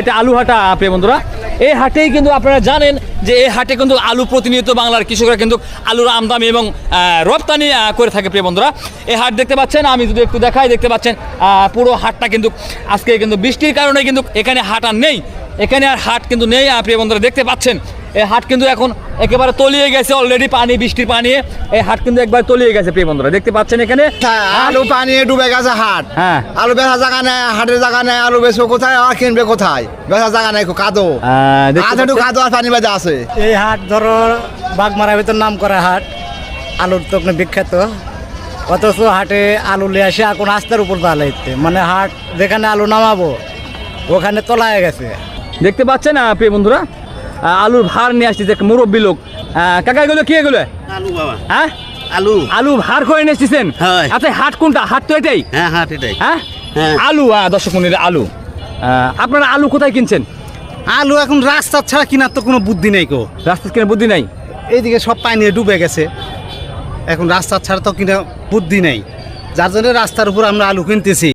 এটা আলু হাটা আপনি বন্ধুরা। এই হাটেই কিন্তু আপনারা জানেন যে এই হাটে কিন্তু আলু প্রতিনিয়ত বাংলার কৃষকরা কিন্তু আলুর আমদানি এবং রপ্তানি করে থাকে, প্রিয় বন্ধুরা। এই হাট দেখতে পাচ্ছেন, আমি যদি একটু দেখাই, দেখতে পাচ্ছেন পুরো হাটটা কিন্তু আজকে কিন্তু বৃষ্টির কারণে কিন্তু এখানে হাট নেই। এখানে আর হাট কিন্তু নেই প্রিয় বন্ধুরা দেখতে পাচ্ছেন? এই হাট কিন্তু এখন একেবারে তলিয়ে গেছে অলরেডি পানি বৃষ্টির পানি। এই হাট কিন্তু একবার তলিয়ে গেছে প্রিয় বন্ধুরা দেখতে পাচ্ছেন এখানে? আলু পানি ডুবে গেছে হাট। হ্যাঁ। আলু বেচা জায়গা নেই হাটের জায়গা নেই আলু বেচবো কোথায় আর কিনবে কোথায়? বেচা জায়গা নেই কাদো। দেখতে একটু কাদো আর পানি বাজা আছে। এই হাট ধরো বাগমারা ভিতর নাম করা হাট। আলুর তো বিখ্যাত। অথচ হাটে আলু নিয়ে আসে এখন আস্তার উপর দাঁড়াইতে মানে হাট যেখানে আলু নামাবো ওখানে তলায় গেছে। দেখতে পাচ্ছেন প্রিয় বন্ধুরা? আলুর ভার নিয়ে আসছে এক মুরব্বী লোক। কাকা এগুলো কি এগুলো? আলু বাবা। হ্যাঁ? আলু। আলু ভার করে নিয়ে এসেছেন? হয়। আচ্ছা হাট কোনটা? হাট তো এটাই? হ্যাঁ হ্যাঁ এটাই। হ্যাঁ? হ্যাঁ। আলু আহ, দর্শক মন্দিরে আলু। আপনারা আলু কোথায় কিনছেন? আলু এখন রাস্তা ছাড়া কিনার তো কোনো বুদ্ধি নেই কো। রাস্তা কিনে বুদ্ধি নাই? এইদিকে সব পানি ডুবে গেছে। এখন রাস্তা ছাড়া তো কিনা বুদ্ধি নেই। যার জন্য রাস্তার উপর আমরা আলু কিনতেছি।